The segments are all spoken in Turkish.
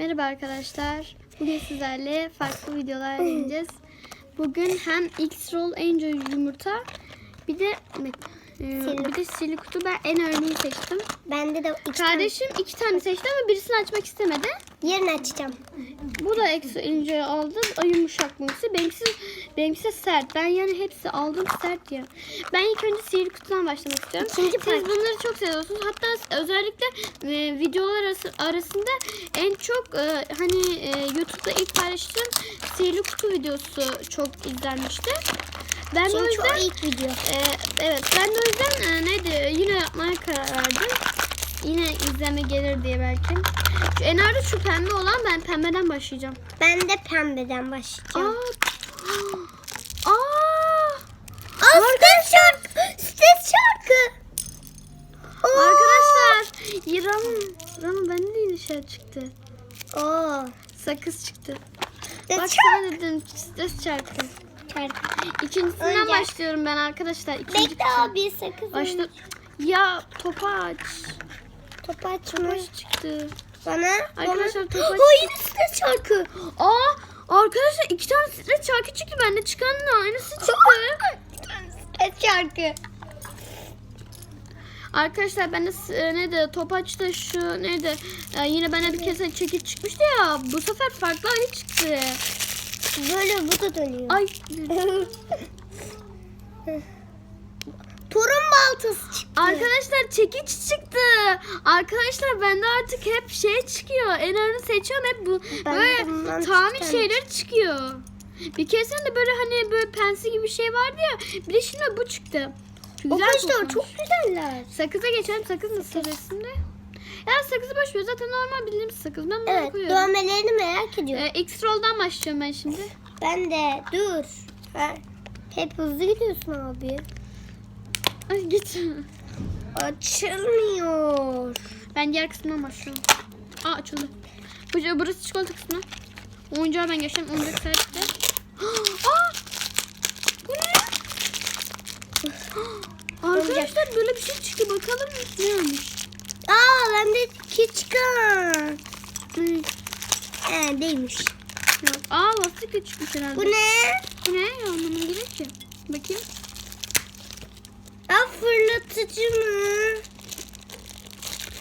Merhaba arkadaşlar. Bugün sizlerle farklı videolar deneyeceğiz. Bugün hem X-Roll Angel yumurta bir de e, bir de sihirli kutu ben en örneği seçtim. Bende de iki Kardeşim iki tane seçti ama birisini açmak istemedi. tane. Yarın açacağım. Bu da X Angel'ı aldı. O yumuşak mısı. Benimkisi, benimkisi sert. Ben yani hepsi aldım sert ya. Ben ilk önce sihirli kutudan başlamak istiyorum. İkinci Siz parça. bunları çok seviyorsunuz. Hatta özellikle e, videolar arası- arasında en çok e, hani e, YouTube'da ilk paylaştığım sihirli kutu videosu çok izlenmişti. Ben de o Çünkü yüzden ilk video. e, evet ben de o yüzden e, neydi yine yapmaya karar verdim. Yine izleme gelir diye belki. Şu en ağırda şu pembe olan ben pembeden başlayacağım. Ben de pembeden Aa. başlayacağım. Aa. Aa, stres şarkı. Stres şarkı. Oo. Arkadaşlar. Ram, Ram bende de yine şey çıktı. Oo. Sakız çıktı. Stres Bak şarkı. sana dedim stres çarptı. Şarkı. İkincisinden Önce- başlıyorum ben arkadaşlar. İkinci Bekle kutu. abi sakız. Başla. Ya topaç. Top açma. Topaç çıktı. Bana. Arkadaşlar, bana. top aç- Oo yine stres şarkı. Aa arkadaşlar iki tane stres çarkı çıktı. Bende çıkanın aynısı çıktı. Stres şarkı. Arkadaşlar ben de e, ne de topaçta şu neydi e, yine bana bir kese çekiç çıkmıştı ya bu sefer farklı ayı çıktı. Böyle bu da dönüyor. Ay Torun baltası çıktı. arkadaşlar çekiç çıktı. Arkadaşlar bende artık hep şey çıkıyor. En ağırını seçiyorum hep bu Ben böyle çıkan şeyler çıkıyor. Bir keresinde böyle hani böyle pensi gibi bir şey vardı ya. Bir de şimdi bu çıktı. Güzel kokmuş. çok güzeller. Sakıza geçelim. Sakız nasıl resimde? Ya sakızı boş ver. Zaten normal bildiğimiz sakız. Ben bunu Evet koyuyorum. dövmelerini merak ediyorum. Ee, X-Roll'dan başlıyorum ben şimdi. Ben de dur. Ha, Hep hızlı gidiyorsun abi. Ay git. Açılmıyor. Ben diğer kısmından başlıyorum. Aa açıldı. Bu, burası çikolata kısmı. Oyuncağı ben geçeceğim. Oyuncak sertte. Aa! Bu ne? Arkadaşlar böyle bir şey çıktı. Bakalım ne olmuş. Aa bende küçük. Hmm. Ee, değilmiş. Yok. Aa lastik de çıkmış herhalde. Bu ne? Bu ne? Anlamam gerek ki. Bakayım. Aa fırlatıcı mı?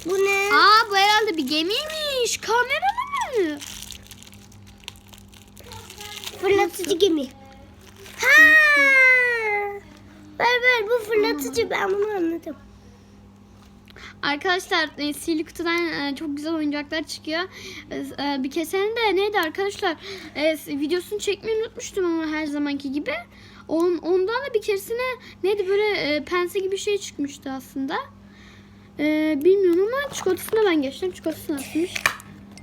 Bu ne? Aa bu herhalde bir gemiymiş. Kameralı mı? Fırlatıcı gemi. Ha! Ver ver bu fırlatıcı ben bunu anladım. Arkadaşlar e, sihirli kutudan e, çok güzel oyuncaklar çıkıyor. E, e, bir keserinde neydi arkadaşlar? E, videosunu çekmeyi unutmuştum ama her zamanki gibi. On, ondan da bir keresine neydi böyle e, pense gibi bir şey çıkmıştı aslında. E, bilmiyorum ama çikolatasına ben geçtim. Çikolatası nasılmış?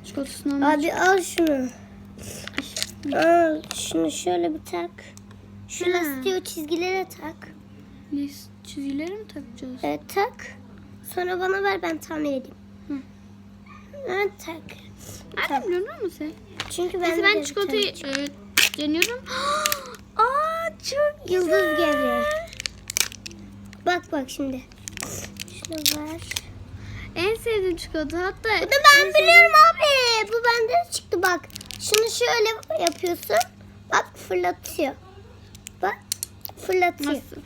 Çikolatasını almak Abi al şunu. Al şunu şöyle bir tak. Şu lastiği o çizgilere tak. Çizgileri mi takacağız? Evet tak. Sonra bana ver ben tamir edeyim. Hı. Evet tak. Nereden biliyorsun ama sen? Çünkü ben ben çikolatayı e, deniyorum. Aa çok Yıldız güzel. geliyor. Bak bak şimdi. Şunu ver. En sevdiğim çikolata hatta. Bu da ben biliyorum abi. Bu bende de çıktı bak. Şunu şöyle yapıyorsun. Bak fırlatıyor. Bak fırlatıyor. Nasıl?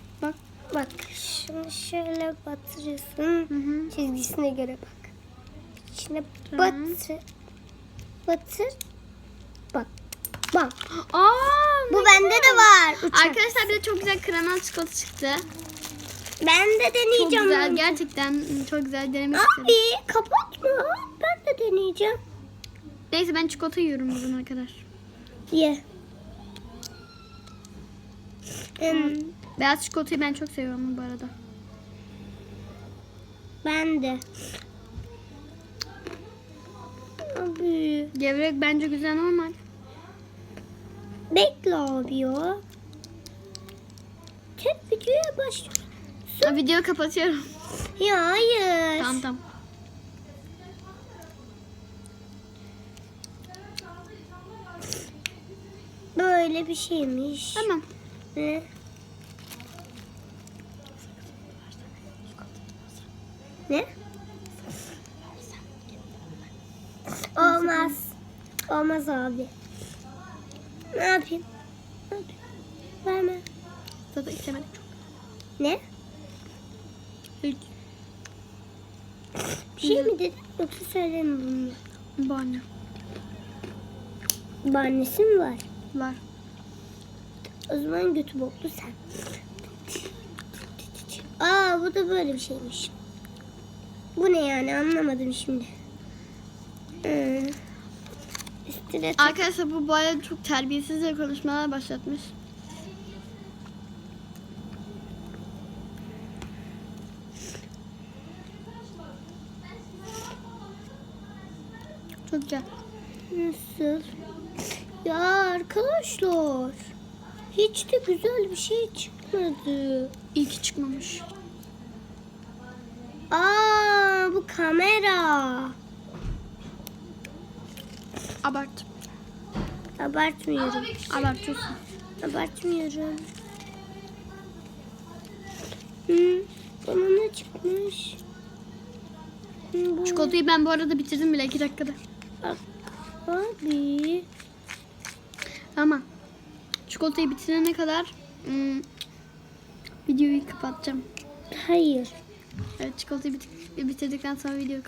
Bak. Şunu şöyle batırıyorsun. Hı hı. Çizgisine göre bak. İçine Tamam. batır. Batır. Bak. Bak. Aa, Bu bende güzel. de var. Uçak. Arkadaşlar bir de çok güzel karamel çikolata çıktı. Ben de Çok deneyeceğim. güzel. bunu. Gerçekten çok güzel denemek istedim. Abi kapatma. Ben de deneyeceğim. Neyse ben çikolata yiyorum zamana kadar. Ye. Hmm, Beyaz çikolatayı ben çok seviyorum bu arada. ben de. Abi. Gevrek bence güzel normal. Bekle abi ya. Tek videoya başlıyor. Ha, videoyu kapatıyorum. Ya hayır. tamam tamam. Böyle bir şeymiş. Tamam. Ne? Ne? Olmaz. Olmaz abi. Ne yapayım? Ne yapayım? Verme. Zaten istemedik çok. Ne? Hiç. Bir şey mi dedin yoksa söyleme bunu? Banyo. Bahanesi mi var? Var. O zaman götü boklu sen. Aa bu da böyle bir şeymiş. Bu ne yani anlamadım şimdi. Ee, üstüne Arkadaşlar bu bayağı çok terbiyesizce konuşmalar başlatmış. Çok güzel. Nasıl? Ya arkadaşlar. Hiç de güzel bir şey çıkmadı. İyi ki çıkmamış. Aa bu kamera. Abart. Abartmıyorum. Abartıyorsun. Abartmıyorum. Hı, bana ne çıkmış? Bu- Çikolatayı ben bu arada bitirdim bile 2 dakikada. Abi. Ama çikolatayı bitirene kadar hmm, videoyu kapatacağım. Hayır. Evet çikolatayı bitir- bitirdikten sonra videoyu.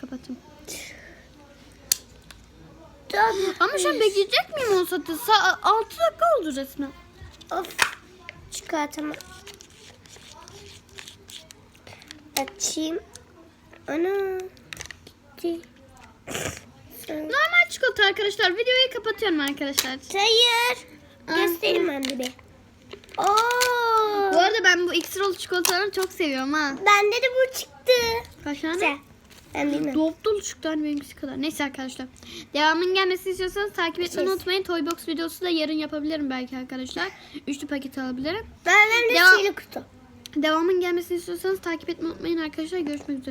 Tabii. Ama şu an bekleyecek miyim o saati? Sa 6 dakika oldu resmen. Of. Çıkartamam. Açayım. Ana. Gitti. Normal çikolata arkadaşlar. Videoyu kapatıyorum arkadaşlar. Hayır. Göstereyim ben de bir. Oo. Bu arada ben bu iksir olu çikolataları çok seviyorum ha. Bende de bu çıktı. Kaç tane? Ben bilmem. Dop dolu çıktı hani benimkisi kadar. Neyse arkadaşlar. Devamının gelmesini istiyorsanız takip etmeyi unutmayın. Toybox videosu da yarın yapabilirim belki arkadaşlar. Üçlü paket alabilirim. Ben, ben de Devam. kutu. Devamının gelmesini istiyorsanız takip etmeyi unutmayın arkadaşlar. Görüşmek üzere.